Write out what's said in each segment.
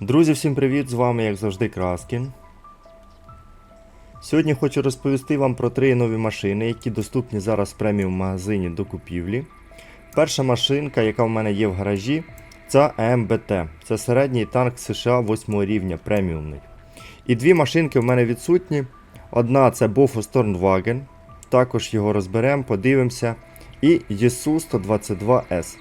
Друзі, всім привіт! З вами, як завжди, Краскін. Сьогодні хочу розповісти вам про три нові машини, які доступні зараз в преміум магазині до купівлі. Перша машинка, яка в мене є в гаражі, це АМБТ. Це середній танк США 8 рівня преміумний. І дві машинки в мене відсутні. Одна це Bofus Stormwagen, також його розберемо, подивимося. І ЄСУ 122S.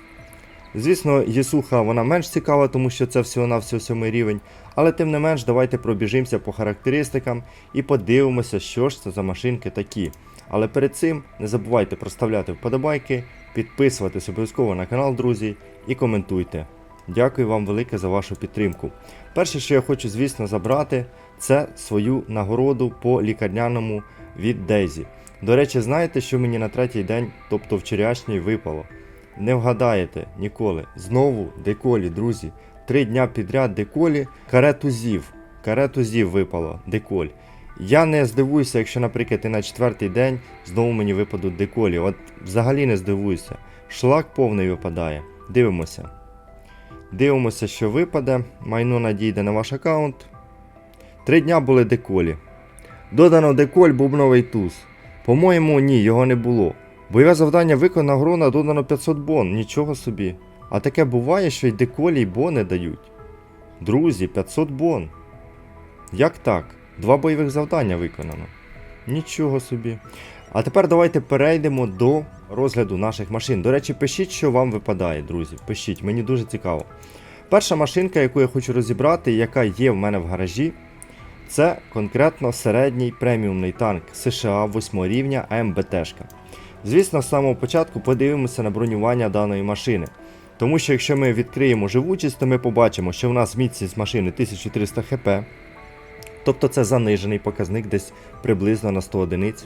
Звісно, Єсуха вона менш цікава, тому що це всього-навсього сьомий рівень. Але тим не менш, давайте пробіжимося по характеристикам і подивимося, що ж це за машинки такі. Але перед цим не забувайте проставляти вподобайки, підписуватись обов'язково на канал, друзі, і коментуйте. Дякую вам велике за вашу підтримку. Перше, що я хочу, звісно, забрати, це свою нагороду по лікарняному від Дейзі. До речі, знаєте, що мені на третій день, тобто вчорашній, випало? Не вгадаєте ніколи. Знову деколі, друзі. Три дня підряд деколі. Каретузів. Каретузів випало деколь. Я не здивуюся, якщо, наприклад, і на четвертий день знову мені випадуть деколі. От взагалі не здивуюся. Шлак повний випадає. Дивимося. Дивимося, що випаде. Майно надійде на ваш аккаунт. Три дня були деколі. Додано деколь бубновий туз. По-моєму, ні, його не було. Бойове завдання виконано грона додано 500 бон, нічого собі. А таке буває, що й деколі й бони дають. Друзі, 500 бон. Як так? Два бойових завдання виконано. Нічого собі. А тепер давайте перейдемо до розгляду наших машин. До речі, пишіть, що вам випадає, друзі. Пишіть, мені дуже цікаво. Перша машинка, яку я хочу розібрати, яка є в мене в гаражі, це конкретно середній преміумний танк США 8 рівня АМБТшка. Звісно, з самого початку подивимося на бронювання даної машини. Тому що якщо ми відкриємо живучість, то ми побачимо, що в нас міцність машини 1300 хп, тобто це занижений показник десь приблизно на 100 одиниць.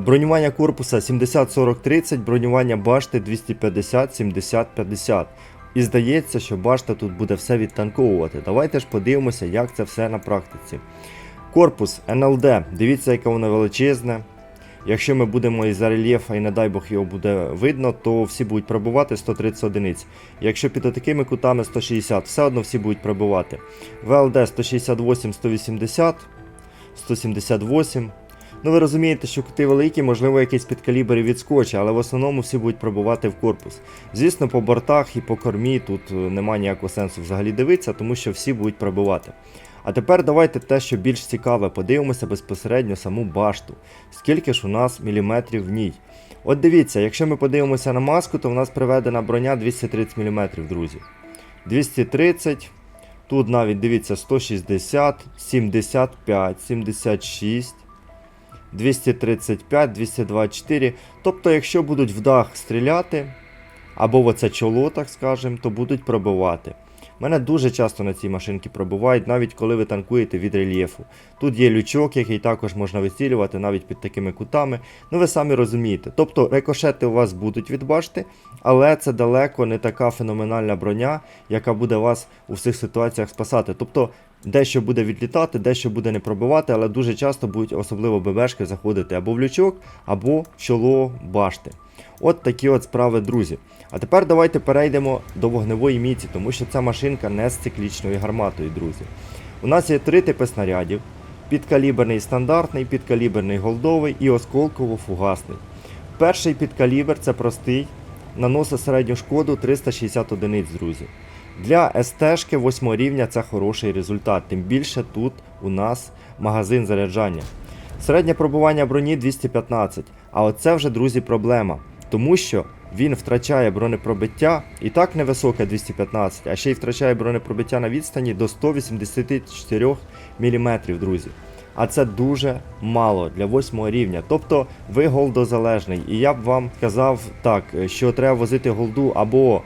Бронювання корпуса 70-40-30, бронювання башти 250-70-50. І здається, що башта тут буде все відтанковувати. Давайте ж подивимося, як це все на практиці. Корпус НЛД, дивіться, яке воно величезне. Якщо ми будемо із рельєфа і не дай Бог його буде видно, то всі будуть пробувати 130 одиниць. Якщо під такими кутами 160, все одно всі будуть пробувати. ВЛД 168, 180, 178. Ну ви розумієте, що кути великі, можливо, якийсь підкалібр і відскочить, але в основному всі будуть пробувати в корпус. Звісно, по бортах і по кормі тут е, немає ніякого сенсу взагалі дивитися, тому що всі будуть пробивати. А тепер давайте те, що більш цікаве, подивимося безпосередньо саму башту. Скільки ж у нас міліметрів в ній? От дивіться, якщо ми подивимося на маску, то в нас приведена броня 230 мм, друзі. 230, тут навіть дивіться 160, 75, 76. 235, 224. Тобто, якщо будуть в дах стріляти, або в оце чоло, так скажемо, то будуть пробивати. Мене дуже часто на цій машинці пробувають, навіть коли ви танкуєте від рельєфу. Тут є лючок, який також можна вицілювати навіть під такими кутами. Ну ви самі розумієте. Тобто рикошети у вас будуть від башти, але це далеко не така феноменальна броня, яка буде вас у всіх ситуаціях спасати. Тобто дещо буде відлітати, дещо буде не пробивати, але дуже часто будуть, особливо ББшки, заходити або в лючок, або в чоло башти. От такі от справи, друзі. А тепер давайте перейдемо до вогневої міці, тому що ця машинка не з циклічною гарматою, друзі. У нас є три типи снарядів: підкаліберний стандартний, підкаліберний голдовий і осколково-фугасний. Перший підкалібр це простий, наносить середню шкоду 360 одиниць, друзі. Для СТ-шки 8 рівня це хороший результат, тим більше тут у нас магазин заряджання. Середнє пробування броні 215, а оце вже, друзі, проблема. Тому що він втрачає бронепробиття і так невисоке 215, а ще й втрачає бронепробиття на відстані до 184 мм, друзі. А це дуже мало для 8 рівня. Тобто ви голдозалежний. І я б вам казав так, що треба возити голду або е,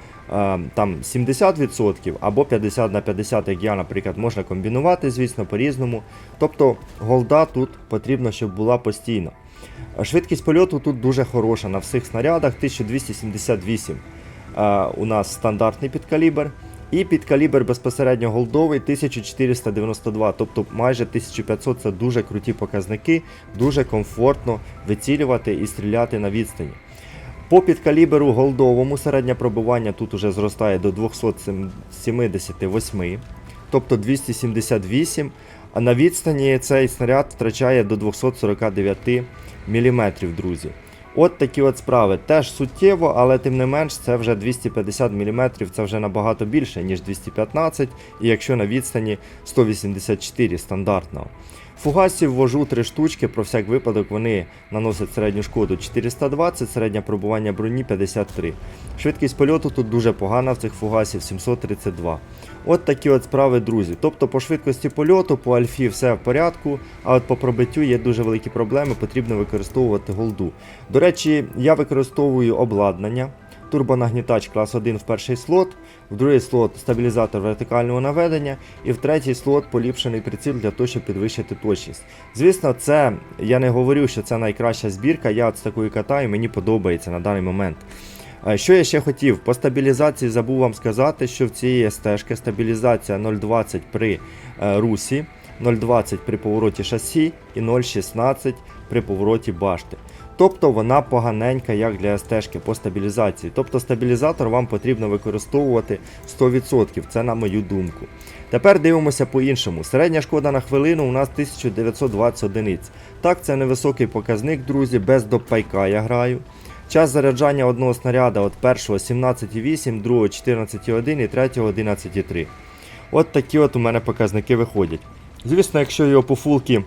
там 70% або 50 на 50, як я, наприклад, можна комбінувати, звісно, по-різному. Тобто голда тут потрібно, щоб була постійно. Швидкість польоту тут дуже хороша на всіх снарядах 1278. Е, у нас стандартний підкалібр. І підкалібр безпосередньо голдовий 1492, тобто майже 1500 це дуже круті показники, дуже комфортно вицілювати і стріляти на відстані. По підкаліберу голдовому середнє пробивання тут уже зростає до 278. тобто 278, а на відстані цей снаряд втрачає до 249 мм, друзі. От такі от справи. Теж суттєво, але тим не менш, це вже 250 мм, це вже набагато більше, ніж 215, і якщо на відстані 184 стандартного. Фугасів ввожу 3 штучки, про всяк випадок вони наносять середню шкоду 420, середнє пробування броні 53. Швидкість польоту тут дуже погана в цих фугасів 732. От такі от справи, друзі. Тобто по швидкості польоту, по альфі все в порядку, а от по пробиттю є дуже великі проблеми, потрібно використовувати голду. До речі, я використовую обладнання. Турбонагнітач клас 1 в перший слот, в другий слот стабілізатор вертикального наведення, і в третій слот поліпшений приціл для того, щоб підвищити точність. Звісно, це я не говорю, що це найкраща збірка. Я от з такою катаю, мені подобається на даний момент. Що я ще хотів? По стабілізації забув вам сказати, що в цієї стежки стабілізація 0,20 при е, русі, 0,20 при повороті шасі і 0,16 при повороті башти. Тобто вона поганенька як для стежки по стабілізації. Тобто стабілізатор вам потрібно використовувати 100%, це на мою думку. Тепер дивимося по-іншому. Середня шкода на хвилину у нас 1920 одиниць. Так, це невисокий показник, друзі, без допайка я граю. Час заряджання одного снаряда от першого 17,8, другого 14,1 і третього 11,3. От такі от у мене показники виходять. Звісно, якщо його по фулки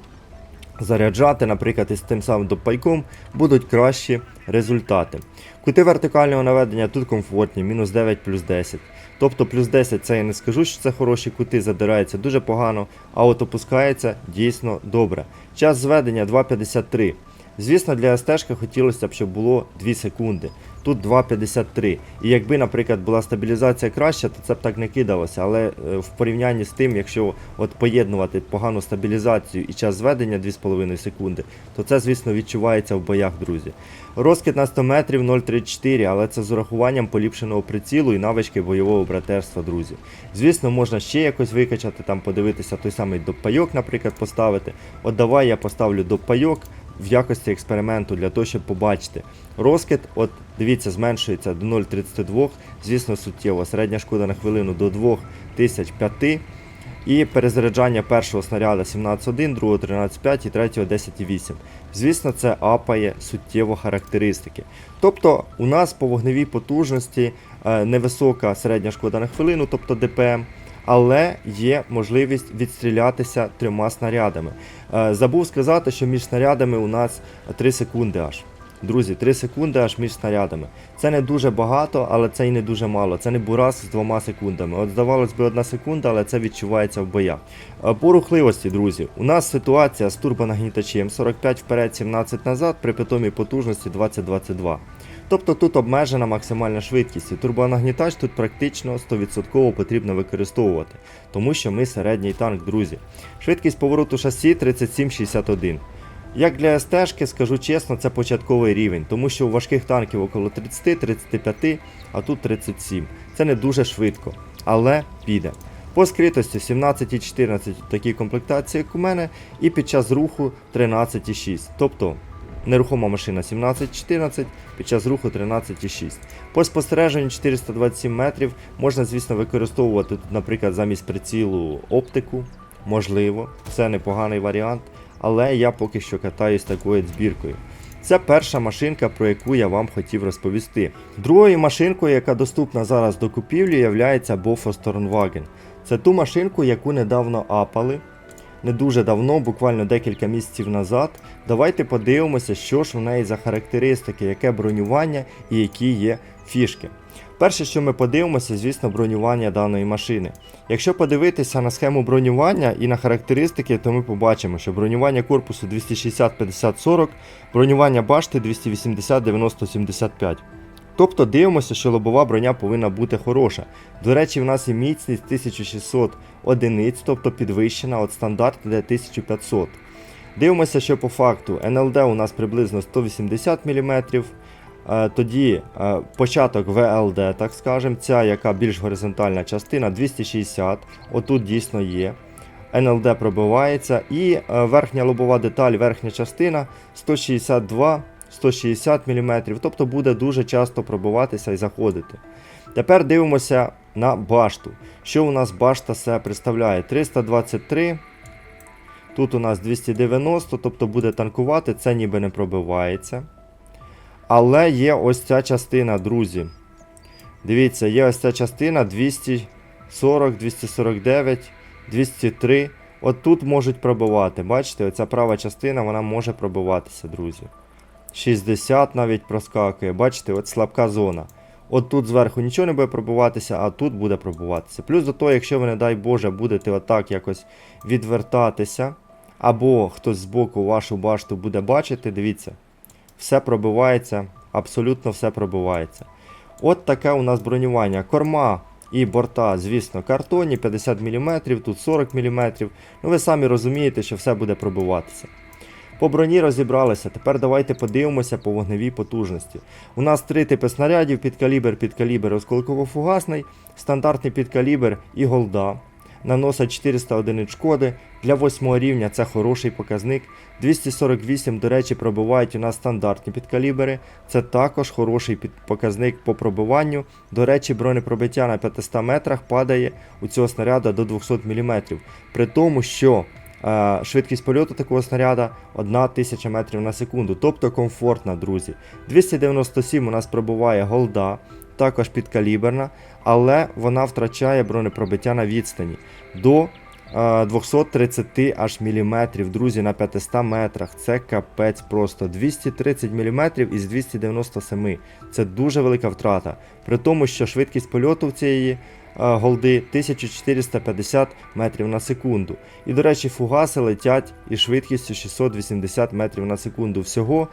заряджати, наприклад, із тим самим допайком, будуть кращі результати. Кути вертикального наведення тут комфортні, мінус 9 плюс 10. Тобто плюс 10 це я не скажу, що це хороші кути, задирається дуже погано, а от опускається дійсно добре. Час зведення 2,53. Звісно, для СТ хотілося б, щоб було 2 секунди. Тут 2,53. І якби, наприклад, була стабілізація краща, то це б так не кидалося. Але е, в порівнянні з тим, якщо от поєднувати погану стабілізацію і час зведення 2,5 секунди, то це, звісно, відчувається в боях, друзі. Розкид на 100 метрів 0,34, але це з урахуванням поліпшеного прицілу і навички бойового братерства, друзі. Звісно, можна ще якось викачати, там подивитися той самий доппайок, наприклад, поставити. От давай я поставлю доппайок в якості експерименту для того, щоб побачити. Розкид, от дивіться, зменшується до 0,32, звісно, суттєво. Середня шкода на хвилину до 2005. І перезаряджання першого снаряда 17.1, другого 13.5 і третього 10.8. Звісно, це апає суттєво характеристики. Тобто у нас по вогневій потужності е, невисока середня шкода на хвилину, тобто ДПМ. Але є можливість відстрілятися трьома снарядами. Е, Забув сказати, що між снарядами у нас 3 секунди аж. Друзі, 3 секунди аж між снарядами. Це не дуже багато, але це і не дуже мало. Це не бурас з двома секундами. От здавалось би, одна секунда, але це відчувається в боях. Е, По рухливості, друзі, у нас ситуація з турбонагнітачем 45 вперед, 17 назад при питомій потужності 20-22. Тобто тут обмежена максимальна швидкість, і турбонагнітач тут практично 100% потрібно використовувати, тому що ми середній танк, друзі. Швидкість повороту шасі 37-61. Як для СТ, скажу чесно, це початковий рівень, тому що у важких танків около 30-35, а тут 37. Це не дуже швидко, але піде. По скритості 17,14 такі комплектації, як у мене, і під час руху 13,6. Тобто нерухома машина 17,14, під час руху 13,6. По спостереженню 427 метрів можна, звісно, використовувати тут, наприклад, замість прицілу оптику. Можливо, це непоганий варіант, але я поки що катаюсь такою збіркою. Це перша машинка, про яку я вам хотів розповісти. Другою машинкою, яка доступна зараз до купівлі, є Bofo Stornwagen. Це ту машинку, яку недавно апали. Не дуже давно, буквально декілька місяців назад. Давайте подивимося, що ж в неї за характеристики, яке бронювання і які є фішки. Перше, що ми подивимося, звісно, бронювання даної машини. Якщо подивитися на схему бронювання і на характеристики, то ми побачимо, що бронювання корпусу 260-50-40, бронювання башти 280-90-75. Тобто дивимося, що лобова броня повинна бути хороша. До речі, в нас і міцність 1600 одиниць, тобто підвищена від стандарту де 1500. Дивимося, що по факту НЛД у нас приблизно 180 мм. Е, Тоді е, початок ВЛД, так скажемо, ця яка більш горизонтальна частина 260, отут дійсно є. НЛД пробивається. І е, верхня лобова деталь, верхня частина 162 160 мм, тобто буде дуже часто пробиватися і заходити. Тепер дивимося на башту. Що у нас башта себе представляє? 323. Тут у нас 290, тобто буде танкувати, це ніби не пробивається. Але є ось ця частина, друзі. Дивіться, є ось ця частина 240, 249, 203. От тут можуть пробивати. Бачите, оця права частина вона може пробиватися, друзі. 60 навіть проскакує. Бачите, от слабка зона. От тут зверху нічого не буде пробиватися, а тут буде пробиватися. Плюс до того, якщо ви, не дай Боже, будете отак якось відвертатися, або хтось збоку вашу башту буде бачити, дивіться, все пробивається, абсолютно все пробивається. От таке у нас бронювання. Корма і борта, звісно, картонні 50 мм, тут 40 мм. Ну ви самі розумієте, що все буде пробиватися. По броні розібралися. Тепер давайте подивимося по вогневій потужності. У нас три типи снарядів: підкалібр, підкалібр, осколково-фугасний, стандартний підкалібр і голда. Наносить 400 одиниць шкоди. Для 8 рівня це хороший показник. 248, до речі, пробивають у нас стандартні підкалібри. Це також хороший показник по пробиванню. До речі, бронепробиття на 500 метрах падає у цього снаряда до 200 мм. При тому, що швидкість польоту такого снаряда 1000 метрів на секунду, тобто комфортна, друзі. 297 у нас пробиває голда, також підкаліберна, але вона втрачає бронепробиття на відстані до е, 230 аж міліметрів, друзі, на 500 метрах. Це капець просто. 230 міліметрів із 297. Це дуже велика втрата. При тому, що швидкість польоту в цієї е, голди 1450 метрів на секунду. І, до речі, фугаси летять із швидкістю 680 метрів на секунду. Всього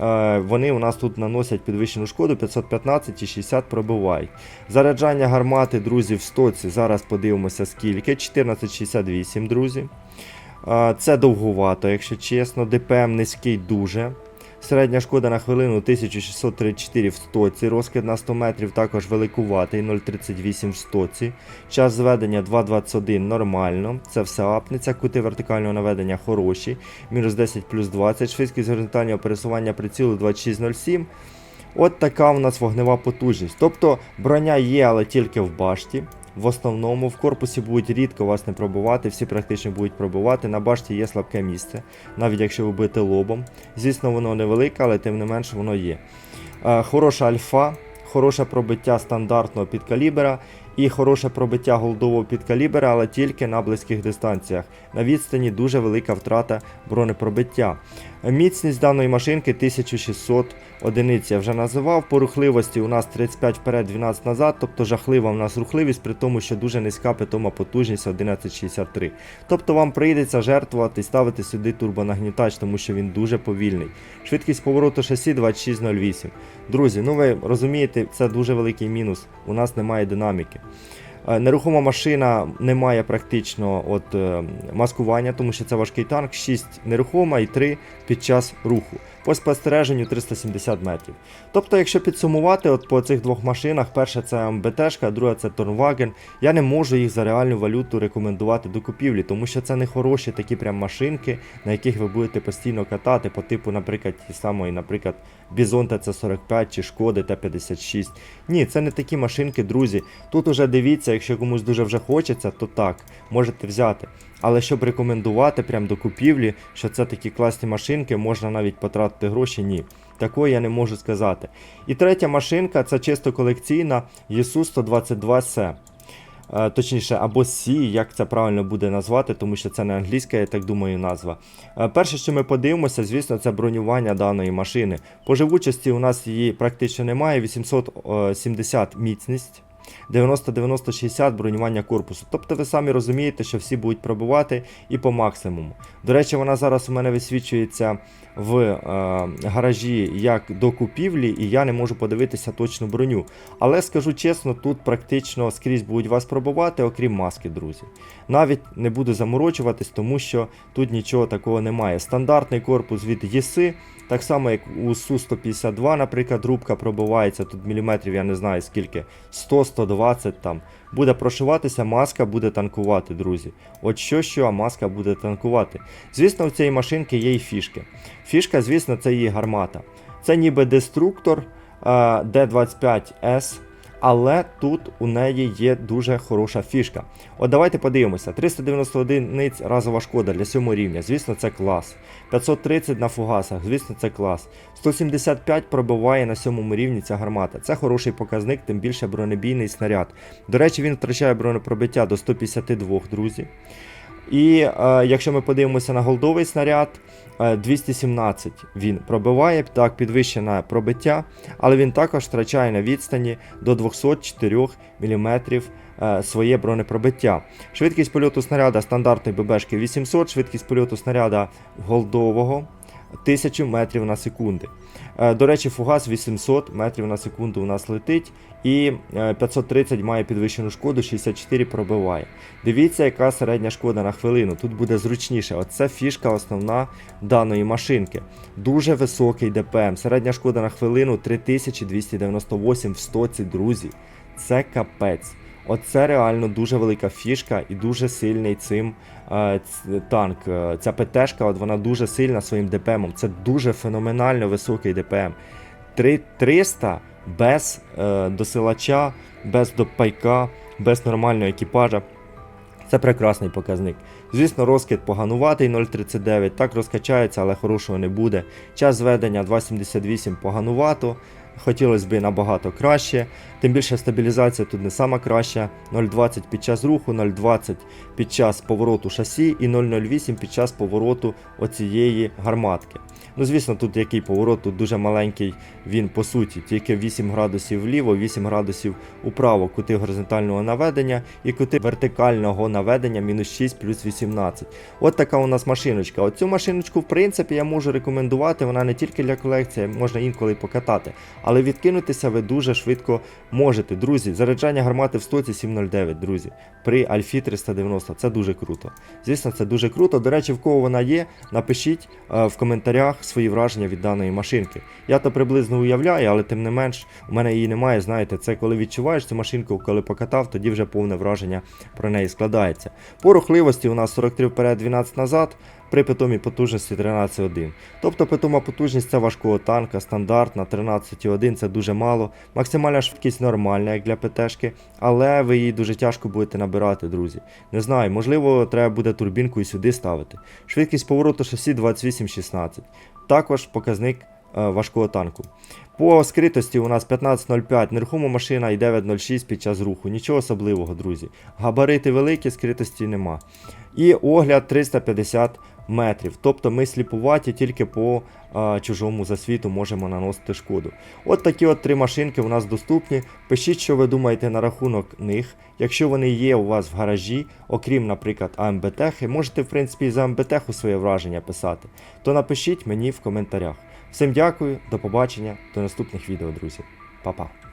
е, вони у нас тут наносять підвищену шкоду 515 і 60 пробивають. Заряджання гармати, друзі, в стоці. Зараз подивимося скільки. 1468, друзі. Е, Це довгувато, якщо чесно. ДПМ низький дуже. Середня шкода на хвилину 1634 в стоці, розкид на 100 метрів також великуватий, 0,38 в стоці. Час зведення 2,21 нормально, це все апнеться, кути вертикального наведення хороші, мінус 10 плюс 20, швидкість горизонтального пересування прицілу 26,07. От така у нас вогнева потужність. Тобто броня є, але тільки в башті. В основному в корпусі будуть рідко вас не пробувати, всі практично будуть пробувати. На башті є слабке місце, навіть якщо ви будете лобом. Звісно, воно невелике, але тим не менше воно є. Е, Хороша альфа, хороше пробиття стандартного підкалібера і хороше пробиття голдового підкалібера, але тільки на близьких дистанціях. На відстані дуже велика втрата бронепробиття. Міцність даної машинки 1600 одиниць я вже називав. По рухливості у нас 35 вперед, 12 назад, тобто жахлива у нас рухливість, при тому, що дуже низька питома потужність 1163. Тобто вам прийдеться жертвувати і ставити сюди турбонагнітач, тому що він дуже повільний. Швидкість повороту шасі 2608. Друзі, ну ви розумієте, це дуже великий мінус. У нас немає динаміки. Е, Нерухома машина не має практично от, е, маскування, тому що це важкий танк, 6 нерухома і 3 під час руху. По спостереженню 370 метрів. Тобто, якщо підсумувати, от по цих двох машинах, перша це МБТшка, друга це Торнваген, я не можу їх за реальну валюту рекомендувати до купівлі, тому що це не хороші такі прям машинки, на яких ви будете постійно катати, по типу, наприклад, ті самої, наприклад, Бізон ТЦ45 чи Шкоди Т56. Ні, це не такі машинки, друзі. Тут уже дивіться, якщо комусь дуже вже хочеться, то так, можете взяти. Але щоб рекомендувати прям до купівлі, що це такі класні машинки, можна навіть потратити гроші, ні. Такої я не можу сказати. І третя машинка це чисто колекційна ESU 122 с Е, Точніше, або C, як це правильно буде назвати, тому що це не англійська, я так думаю, назва. Е, Перше, що ми подивимося, звісно, це бронювання даної машини. По живучості у нас її практично немає, 870 міцність. 90-90-60 бронювання корпусу. Тобто ви самі розумієте, що всі будуть пробувати і по максимуму. До речі, вона зараз у мене висвічується в е, гаражі як до купівлі, і я не можу подивитися точну броню. Але скажу чесно, тут практично скрізь будуть вас пробувати, окрім маски, друзі. Навіть не буду заморочуватись, тому що тут нічого такого немає. Стандартний корпус від ЄСИ. Так само, як у Су-152, наприклад, рубка пробивається, тут міліметрів, я не знаю скільки, 100-120 там. Буде прошиватися, маска буде танкувати, друзі. От що, що, а маска буде танкувати. Звісно, в цієї машинки є і фішки. Фішка, звісно, це її гармата. Це ніби деструктор е, D25S, Але тут у неї є дуже хороша фішка. От давайте подивимося: 391 одиниць разова шкода для 7 рівня, звісно, це клас. 530 на фугасах, звісно, це клас. 175 пробиває на 7 рівні ця гармата. Це хороший показник, тим більше бронебійний снаряд. До речі, він втрачає бронепробиття до 152, друзі. І е, якщо ми подивимося на голдовий снаряд, е, 217 він пробиває, так, підвищене пробиття, але він також втрачає на відстані до 204 мм е, своє бронепробиття. Швидкість польоту снаряда стандартної ББшки 800, швидкість польоту снаряда голдового 1000 метрів на секунди. Е, До речі, фугас 800 метрів на секунду у нас летить, і е, 530 має підвищену шкоду, 64 пробиває. Дивіться, яка середня шкода на хвилину. Тут буде зручніше. Оце фішка основна даної машинки. Дуже високий ДПМ. Середня шкода на хвилину 3298 в стоці, друзі. Це капець. Оце реально дуже велика фішка і дуже сильний цим е, танк. Е, Ця ПТшка, от вона дуже сильна своїм ДПМом. Це дуже феноменально високий ДПМ. Три- 300 без е, досилача, без допайка, без нормального екіпажа. Це прекрасний показник. Звісно, розкид погануватий 0,39, так розкачається, але хорошого не буде. Час зведення 2,78 поганувато. Хотілося б набагато краще. Тим більше стабілізація тут не сама краща. 0,20 під час руху, 0,20 під час повороту шасі і 0,08 під час повороту оцієї гарматки. Ну, звісно, тут який поворот, тут дуже маленький він по суті, тільки 8 градусів вліво, 8 градусів управо, кути горизонтального наведення і кути вертикального наведення мінус 6 плюс 18. От така у нас машиночка. Оцю машиночку, в принципі, я можу рекомендувати. Вона не тільки для колекції, можна інколи покатати. Але відкинутися ви дуже швидко можете. Друзі, заряджання гармати в стоці 709, друзі. При Альфі 390. Це дуже круто. Звісно, це дуже круто. До речі, в кого вона є, напишіть е, в коментарях свої враження від даної машинки. Я то приблизно уявляю, але тим не менш, у мене її немає. Знаєте, це коли відчуваєш цю машинку, коли покатав, тоді вже повне враження про неї складається. По рухливості у нас 43 вперед, 12 назад. При питомій потужності 13,1. Тобто питома потужність це важкого танка, стандартна 13,1 це дуже мало. Максимальна швидкість нормальна, як для ПТшки, але ви її дуже тяжко будете набирати, друзі. Не знаю, можливо, треба буде турбінку і сюди ставити. Швидкість повороту шасі 28,16. Також показник е, важкого танку. По скритості у нас 15.05, нерухома машина і 9.06 під час руху. Нічого особливого, друзі. Габарити великі, скритості нема. І огляд 350 метрів. Тобто ми сліпуваті тільки по а, чужому засвіту можемо наносити шкоду. От такі от три машинки у нас доступні. Пишіть, що ви думаєте на рахунок них. Якщо вони є у вас в гаражі, окрім, наприклад, АМБТехи, можете, в принципі, і за АМБТеху своє враження писати, то напишіть мені в коментарях. Всім дякую, до побачення, до наступних відео, друзі. Па-па.